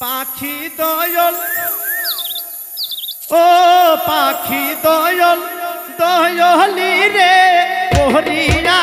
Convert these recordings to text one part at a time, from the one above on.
পাখি দয়ল। ও পাখি দয়ল দয়লি রে ওহরিয়া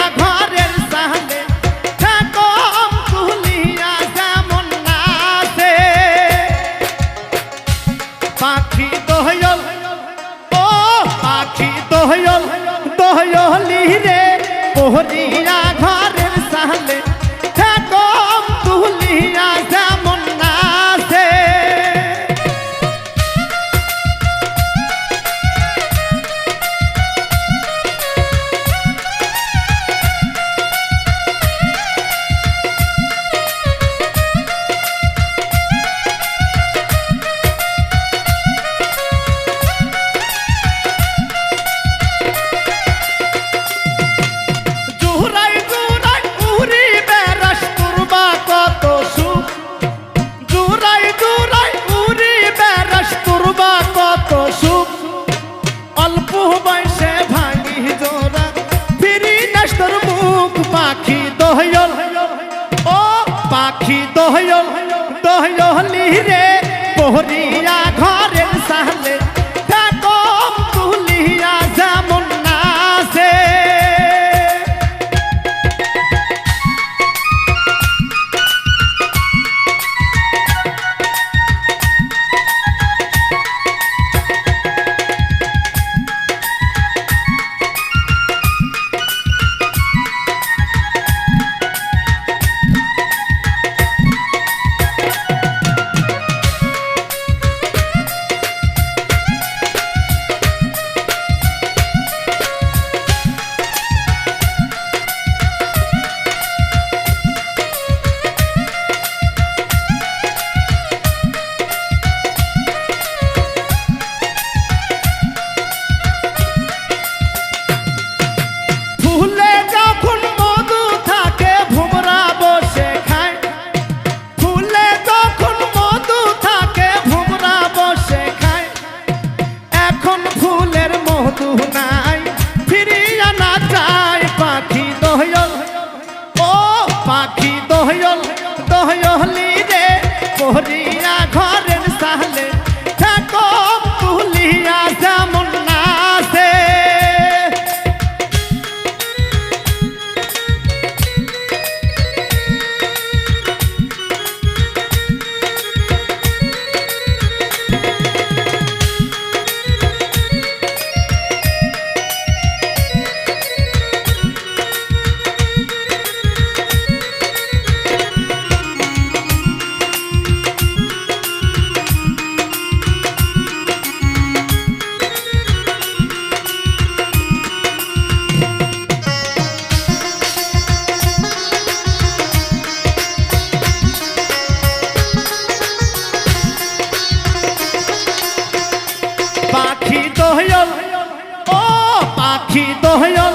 আখি দহয়ল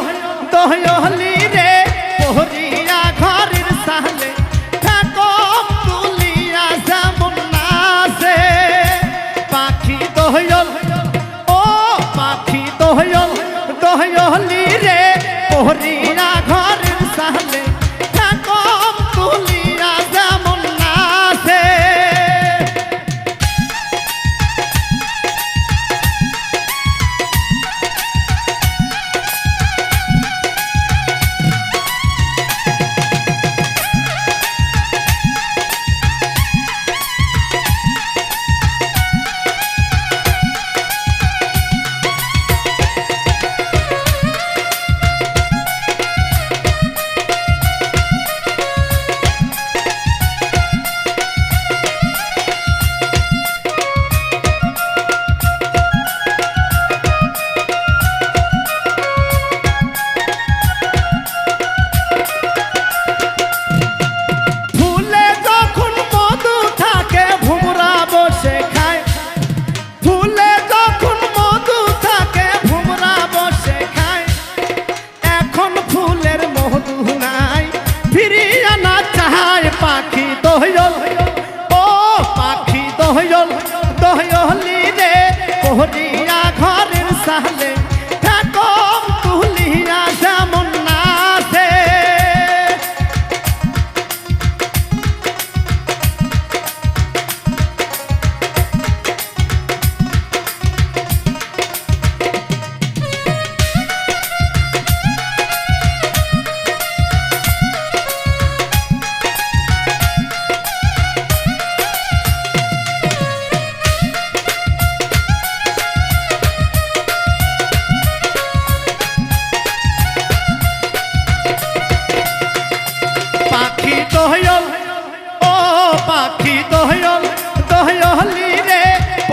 দহয়লি রে পহরিয়া ঘরের সাহলে ঠাকম তুলিয়া যেমন নাচে। পাখি দহয়ল ও পাখি দহয়ল দহয়লি রে পহরিয়া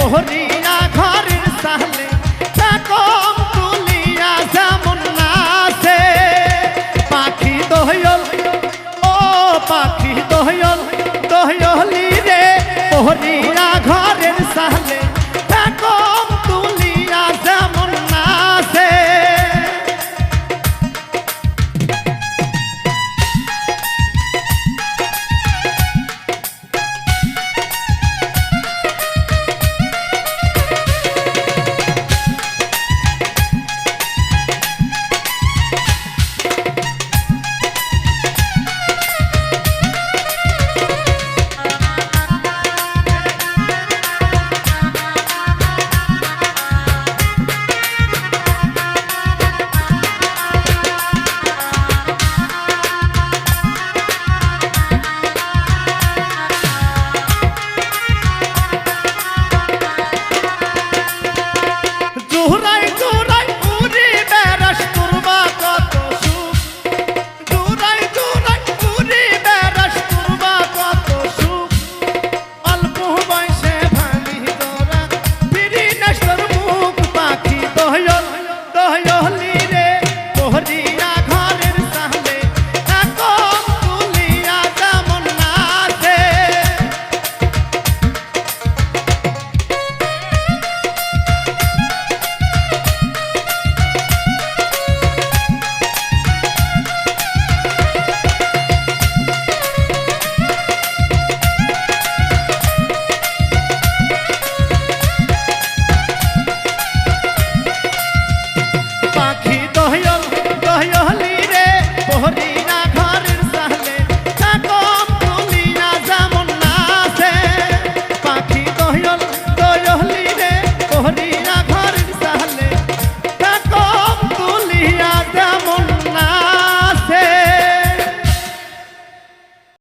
喜欢你。